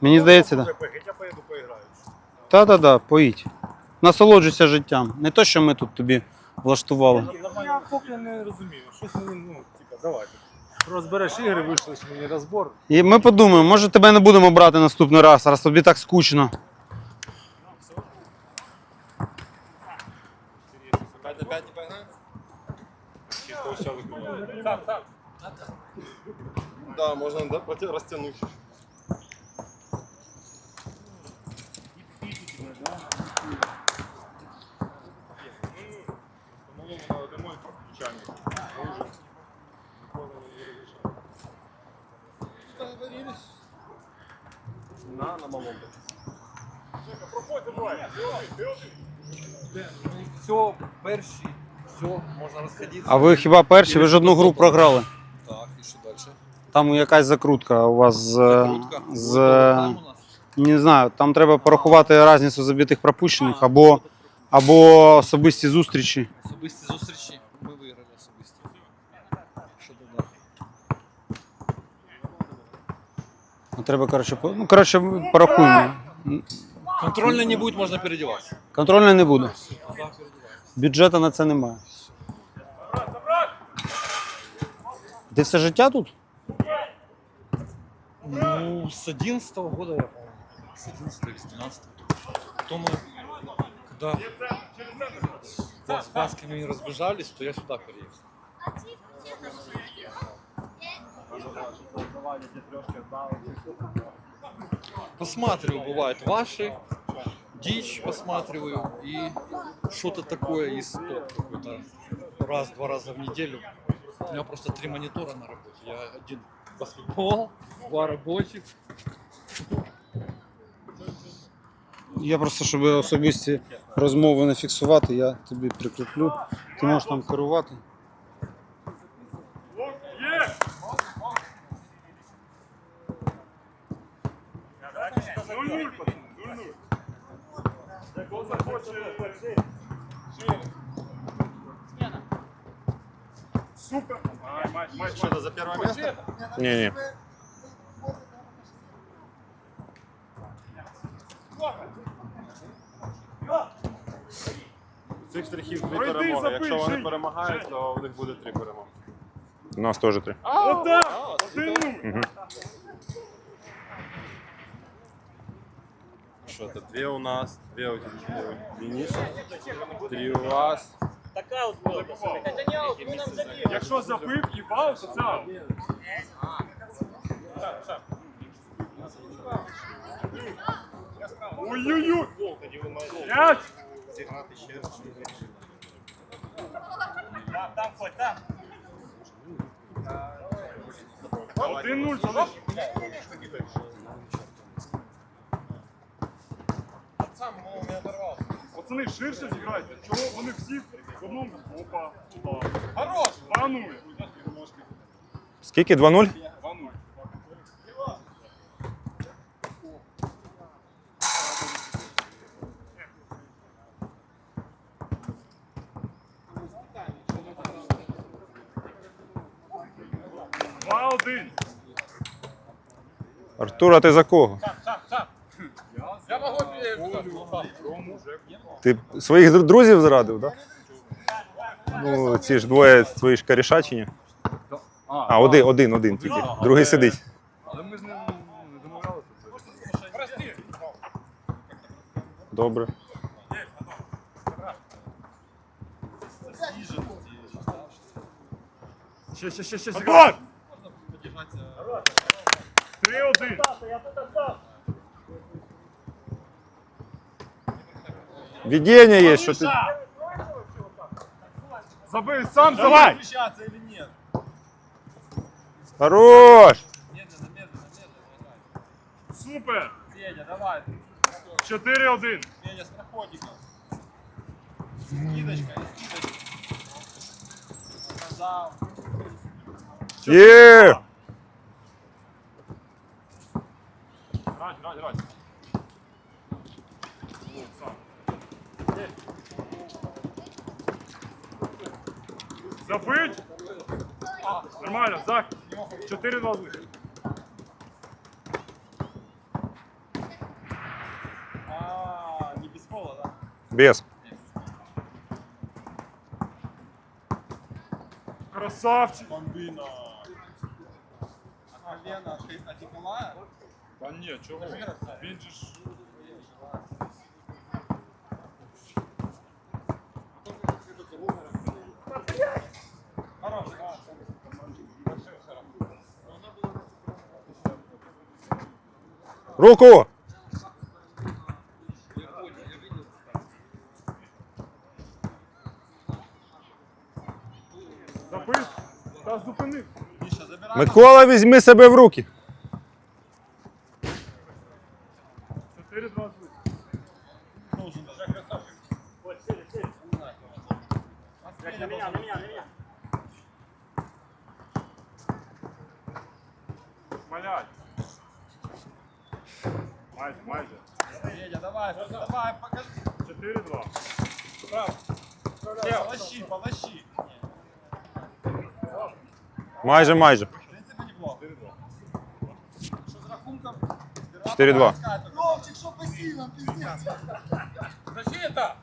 Мені здається, так. Я поїду поіграю. Та-да-да, поїдь. Насолоджуйся життям. Не то, що ми тут тобі влаштували. Я поки не розумію. Щось мені, ну, типа, давайте. Розбереш ігри, вийшлиш мені розбор. І ми подумаємо, може тебе не будемо брати наступний раз, раз тобі так скучно. П'ять на п'ять не погнали? Да, можно да, проти- На, на малом. Все, перші, все, можна розходитися. А ви хіба перші? Ви ж одну гру програли. Так, і що далі? Там якась закрутка у вас з. Закрутка. з не знаю, там треба порахувати різницю забитих пропущених або, або особисті зустрічі. Особисті зустрічі. Ми виграли особисті. Що додати? Ну, Треба, коротше, по- ну, коротше, порахуємо. Контрольно не буде, можна переодіватися. Контрольної не буде. Бюджету на це немає. Ти все життя тут? Ну, с 11 года я помню. С 11 или с 12 Потом мы, когда с с басками разбежались, то я сюда переехал. Посматриваю, бывает, ваши, дичь посматриваю и что-то такое из топ какой-то раз-два раза в неделю. У меня просто три монитора на работе. Я один баскетбол, два рабочих. Я просто, щоб особисті розмови не фіксувати, я тобі прикріплю. Ти можеш там керувати. Что это за первое место? Не-не. Цих штрихів дві перемоги. Якщо вони перемагають, то в них буде три перемоги. У нас тоже три. Мгм. Что это? Две у нас, две у Дениса, три у вас. Якщо забив і вау, то це аут. Ой-ой-ой! П'ять! Один нуль залиш. Пацани, ширше зіграйте. Чого вони всі в одному опа. Хорош! Два нуль. Скільки? 2-0? Два нуль. Два один. Артур, а ти за кого? Ти своїх друзів зрадив, так? Да? Ну, ці ж двоє твої ж корішачені. А, один, один, один тільки. Другий сидить. Але ми з ним не домовлялися. Добре. Ще, ще, ще, ще! Три один. Відділення є, що ти. Забий, сам забий! Хорош! Супер! Чотири один. Є! Грать, Нормально, захист. 4-2 з. А, не без да? Без. Красавчик. Бомбина. Охрена, а, а ты а отекла? Да нет, чего? Видишь... Руку! Запив та зупинив. Микола, візьми себе в руки. 4-2. На меня, на Майже, майже. Федя, давай, давай, покажи. 4-2. Все, полощи, полощи. Майже, майже. В принципе, неплохо. Что с рахунком? 4-2. Ровчик, что по силам, пиздец. Защита!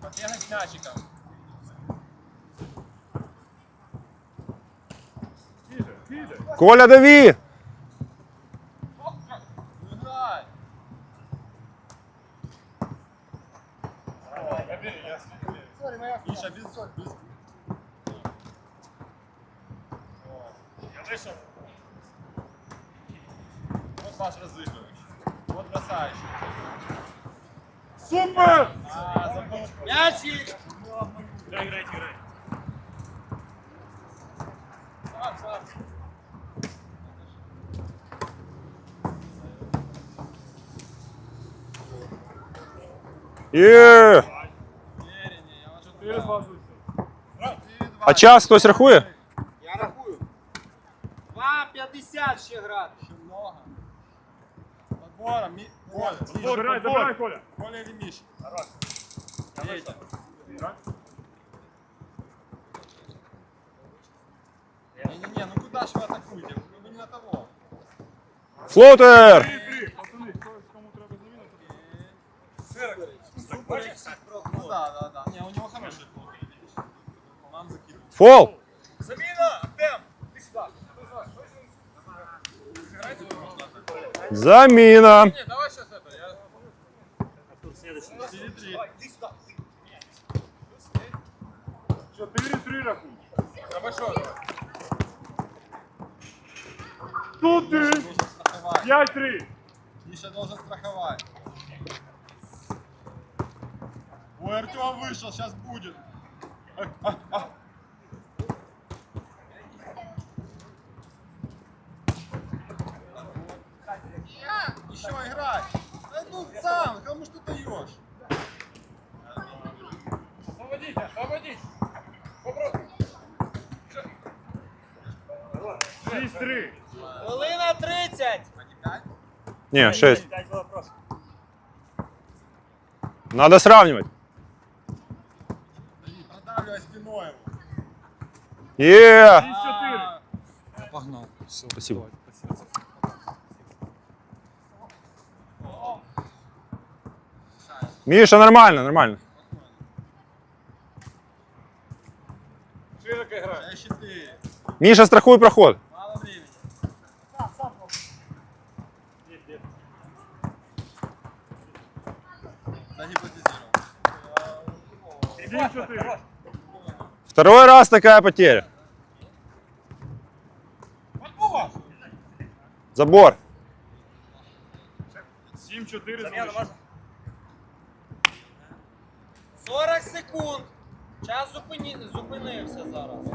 Побегать мячиком. Коля, дави! Играй. Миша, без, без... Я вийшов. Вот ваш разыгрывающий. Вот бросающий. Супер! А, забыл. Мячик! Грай, грай, грай. Сам, сам. Є! Увереннее, я вас тут 4-2 звучить. А час хтось рахує? Я рахую. 2,50 ще грати. Ще много. Подбором. Ми... Коля, Забирай, забирай, Коля. Коля или Миша? Петя. Не-не-не, ну куда же вы атакуете? Вы не на того. Флотер! Фол! Замена! Артем! Ты сюда. Заміна! Не, давай сейчас это. Я... 4-3. 4-3 рахуй. Хорошо, давай. Тут ти. Должен страховать. 5-3. Миша должен страховать. Ой, Артем вышел, сейчас будет. А, а, а. Еще играй. Да ну сам, кому что даешь? Освободите, освободите. Попробуй. 6-3. Хвилина 30. Ні, 6. Надо сравнивать. Продавливай спиной его. Є! 6-4. Погнал. Все. Спасибо. Міша, нормально, нормально. Широко грай. 6-4. Міша, страхуй проход. Мало времени. Загипнотизировал. 7-4. Второй раз такая потеря. Забор. 7-4 залишилось. 40 секунд. Час зупині... зупинився зараз.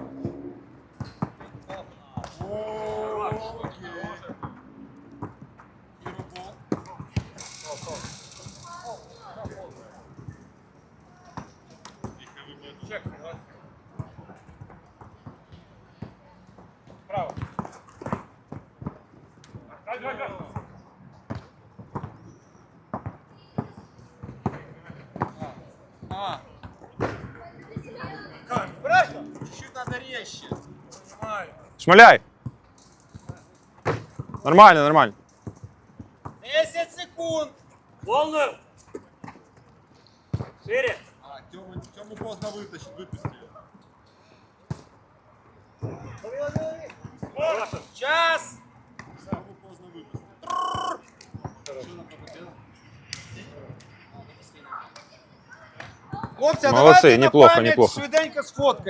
Право. А. Брать! Чуть надо резче. Шмаляй. Нормально, нормально. 10 секунд. Полную! Шире! А, Тему, Тему поздно вытащить, выпустили. Час. Тему поздно выпустили. Хлопці, а Молодці, давайте на неплохо, пам'ять неплохо. швиденько сфоткаємо.